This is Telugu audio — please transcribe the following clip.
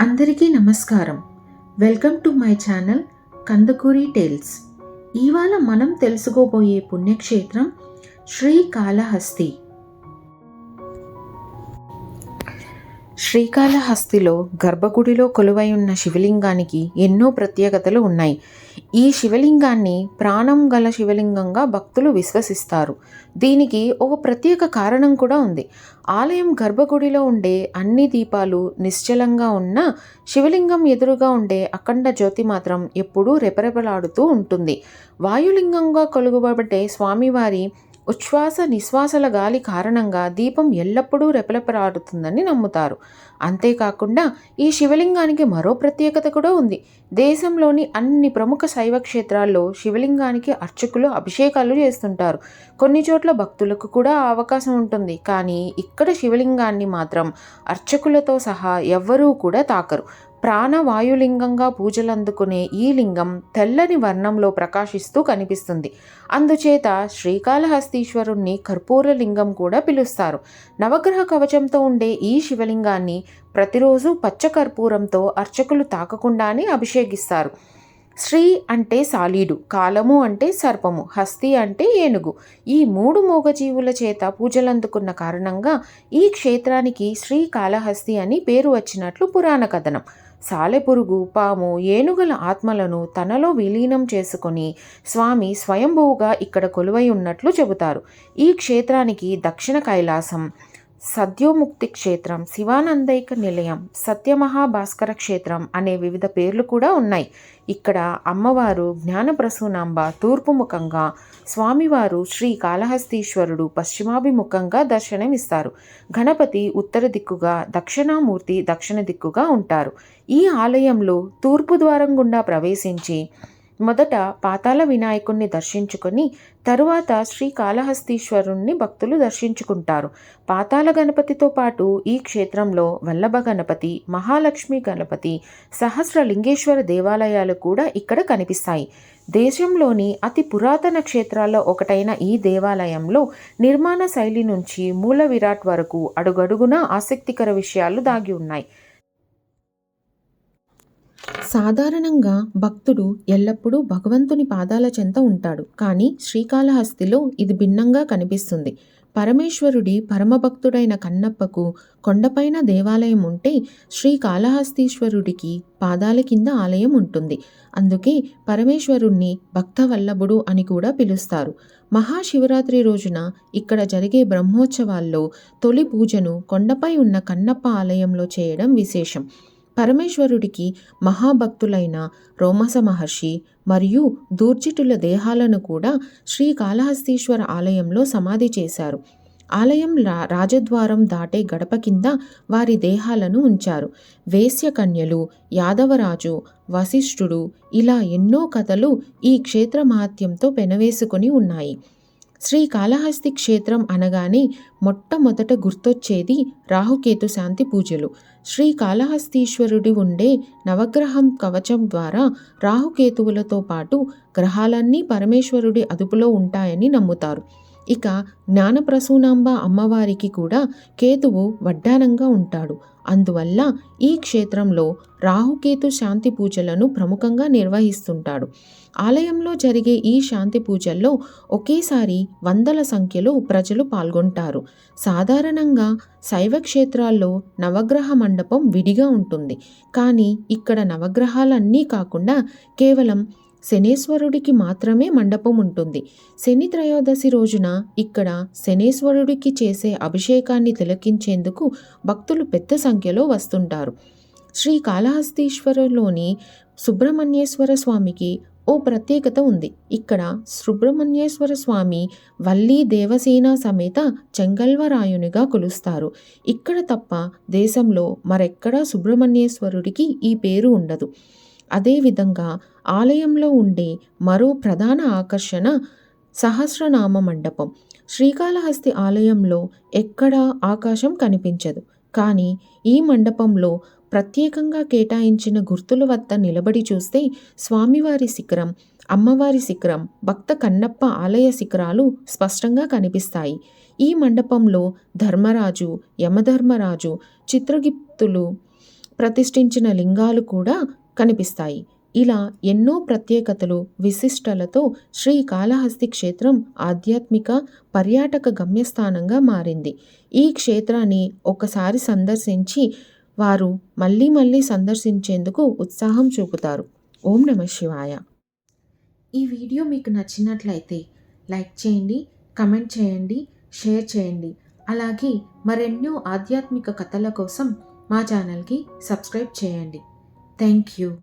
అందరికీ నమస్కారం. Welcome to my channel Kandakuri tales. ఇవాళ మనం తెలుసుకోబోయే పుణ్యక్షేత్రం శ్రీకాళహస్తి శ్రీకాళహస్తిలో గర్భగుడిలో కొలువై ఉన్న శివలింగానికి ఎన్నో ప్రత్యేకతలు ఉన్నాయి. ఈ శివలింగాన్ని ప్రాణం గల శివలింగంగా భక్తులు విశ్వసిస్తారు. దీనికి ఒక ప్రత్యేక కారణం కూడా ఉంది. ఆలయం గర్భగుడిలో ఉండే అన్ని దీపాలు నిశ్చలంగా ఉన్న శివలింగం ఎదురుగా ఉండే అఖండ జ్యోతి మాత్రం ఎప్పుడూ రెపరెపలాడుతూ ఉంటుంది. వాయులింగంగా కొలుగుబడే స్వామివారి ఉచ్ఛ్వాస నిశ్వాసల గాలి కారణంగా దీపం ఎల్లప్పుడూ రెపరెపలాడుతుందని నమ్ముతారు. అంతేకాకుండా ఈ శివలింగానికి మరో ప్రత్యేకత కూడా ఉంది. దేశంలోని అన్ని ప్రముఖ శైవ క్షేత్రాల్లో శివలింగానికి అర్చకులు అభిషేకాలు చేస్తుంటారు. కొన్ని చోట్ల భక్తులకు కూడా అవకాశం ఉంటుంది. కానీ ఇక్కడ శివలింగాన్ని మాత్రం అర్చకులతో సహా ఎవ్వరూ కూడా తాకరు. ప్రాణవాయులింగంగా పూజలు అందుకునే ఈ లింగం తెల్లని వర్ణంలో ప్రకాశిస్తూ కనిపిస్తుంది. అందుచేత శ్రీకాళహస్తీశ్వరుణ్ణి కర్పూర లింగం కూడా పిలుస్తారు. నవగ్రహ కవచంతో ఉండే ఈ శివలింగాన్ని ప్రతిరోజు పచ్చ కర్పూరంతో అర్చకులు తాకకుండానే అభిషేకిస్తారు. శ్రీ అంటే సాలీడు కాలము అంటే సర్పము హస్తి అంటే ఏనుగు. ఈ మూడు మూగజీవుల చేత పూజలందుకున్న కారణంగా ఈ క్షేత్రానికి శ్రీకాళహస్తి అని పేరు వచ్చినట్లు పురాణ కథనం. సాలెపురుగు పాము ఏనుగల ఆత్మలను తనలో విలీనం చేసుకొని స్వామి స్వయంభువుగా ఇక్కడ కొలువై ఉన్నట్లు చెబుతారు. ఈ క్షేత్రానికి దక్షిణ కైలాసం సద్యోముక్తి క్షేత్రం శివానందైక నిలయం సత్యమహాభాస్కర క్షేత్రం అనే వివిధ పేర్లు కూడా ఉన్నాయి. ఇక్కడ అమ్మవారు జ్ఞానప్రసూనాంబ తూర్పు ముఖంగా స్వామివారు శ్రీ కాళహస్తీశ్వరుడు పశ్చిమాభిముఖంగా దర్శనమిస్తారు. గణపతి ఉత్తర దిక్కుగా దక్షిణామూర్తి దక్షిణ దిక్కుగా ఉంటారు. ఈ ఆలయంలో తూర్పు ద్వారం గుండా ప్రవేశించి మొదట పాతాల వినాయకుణ్ణి దర్శించుకొని తరువాత శ్రీకాళహస్తీశ్వరుణ్ణి భక్తులు దర్శించుకుంటారు. పాతాల గణపతితో పాటు ఈ క్షేత్రంలో వల్లభ గణపతి మహాలక్ష్మి గణపతి సహస్రలింగేశ్వర దేవాలయాలు కూడా ఇక్కడ కనిపిస్తాయి. దేశంలోని అతి పురాతన క్షేత్రాల్లో ఒకటైన ఈ దేవాలయంలో నిర్మాణ శైలి నుంచి మూల విరాట్ వరకు అడుగడుగునా ఆసక్తికర విషయాలు దాగి ఉన్నాయి. సాధారణంగా భక్తుడు ఎల్లప్పుడూ భగవంతుని పాదాల చెంత ఉంటాడు. కానీ శ్రీకాళహస్తిలో ఇది భిన్నంగా కనిపిస్తుంది. పరమేశ్వరుడి పరమభక్తుడైన కన్నప్పకు కొండపైన దేవాలయం ఉంటే శ్రీకాళహస్తీశ్వరుడికి పాదాల కింద ఆలయం ఉంటుంది. అందుకే పరమేశ్వరుణ్ణి భక్తవల్లభుడు అని కూడా పిలుస్తారు. మహాశివరాత్రి రోజున ఇక్కడ జరిగే బ్రహ్మోత్సవాల్లో తొలి పూజను కొండపై ఉన్న కన్నప్ప ఆలయంలో చేయడం విశేషం. పరమేశ్వరుడికి మహాభక్తులైన రోమస మహర్షి మరియు దూర్జిటుల దేహాలను కూడా శ్రీకాళహస్తీశ్వర ఆలయంలో సమాధి చేశారు. ఆలయం రా రాజద్వారం దాటే గడప కింద వారి దేహాలను ఉంచారు. వేశ్యకన్యలు యాదవరాజు వశిష్ఠుడు ఇలా ఎన్నో కథలు ఈ క్షేత్ర మహాత్యంతో పెనవేసుకొని ఉన్నాయి. శ్రీకాళహస్తి క్షేత్రం అనగానే మొట్టమొదట గుర్తొచ్చేది రాహుకేతు శాంతి పూజలు. శ్రీకాళహస్తీశ్వరుడి ఉండే నవగ్రహం కవచం ద్వారా రాహుకేతువులతో పాటు గ్రహాలన్నీ పరమేశ్వరుడి అదుపులో ఉంటాయని నమ్ముతారు. ఇక జ్ఞానప్రసూనాంబ అమ్మవారికి కూడా కేతువు వడ్డానంగా ఉంటాడు. అందువల్ల ఈ క్షేత్రంలో రాహుకేతు శాంతి పూజలను ప్రముఖంగా నిర్వహిస్తుంటాడు. ఆలయంలో జరిగే ఈ శాంతి పూజల్లో ఒకేసారి వందల సంఖ్యలో ప్రజలు పాల్గొంటారు. సాధారణంగా శైవ క్షేత్రాల్లో నవగ్రహ మండపం విడిగా ఉంటుంది. కానీ ఇక్కడ నవగ్రహాలన్నీ కాకుండా కేవలం శనేశ్వరుడికి మాత్రమే మండపం ఉంటుంది. శని త్రయోదశి రోజున ఇక్కడ శనేశ్వరుడికి చేసే అభిషేకాన్ని తిలకించేందుకు భక్తులు పెద్ద సంఖ్యలో వస్తుంటారు. శ్రీ కాళహస్తీశ్వరంలోని సుబ్రహ్మణ్యేశ్వర స్వామికి ఓ ప్రత్యేకత ఉంది. ఇక్కడ సుబ్రహ్మణ్యేశ్వర స్వామి వల్లీ దేవసేన సమేత చెంగల్వరాయునిగా కొలుస్తారు. ఇక్కడ తప్ప దేశంలో మరెక్కడా సుబ్రహ్మణ్యేశ్వరుడికి ఈ పేరు ఉండదు. అదేవిధంగా ఆలయంలో ఉండే మరో ప్రధాన ఆకర్షణ సహస్రనామ మండపం. శ్రీకాళహస్తి ఆలయంలో ఎక్కడా ఆకాశం కనిపించదు. కానీ ఈ మండపంలో ప్రత్యేకంగా కేటాయించిన గుర్తుల వద్ద నిలబడి చూస్తే స్వామివారి శిఖరం అమ్మవారి శిఖరం భక్త కన్నప్ప ఆలయ శిఖరాలు స్పష్టంగా కనిపిస్తాయి. ఈ మండపంలో ధర్మరాజు యమధర్మరాజు చిత్రగిప్తులు ప్రతిష్ఠించిన లింగాలు కూడా కనిపిస్తాయి. ఇలా ఎన్నో ప్రత్యేకతలు విశిష్టలతో శ్రీకాళహస్తి క్షేత్రం ఆధ్యాత్మిక పర్యాటక గమ్యస్థానంగా మారింది. ఈ క్షేత్రాన్ని ఒకసారి సందర్శించి వారు మళ్ళీ మళ్ళీ సందర్శించేందుకు ఉత్సాహం చూపుతారు. ఓం నమ శివాయ. ఈ వీడియో మీకు నచ్చినట్లయితే లైక్ చేయండి కమెంట్ చేయండి షేర్ చేయండి. అలాగే మరెన్నో ఆధ్యాత్మిక కథల కోసం మా ఛానల్కి సబ్స్క్రైబ్ చేయండి. Thank you.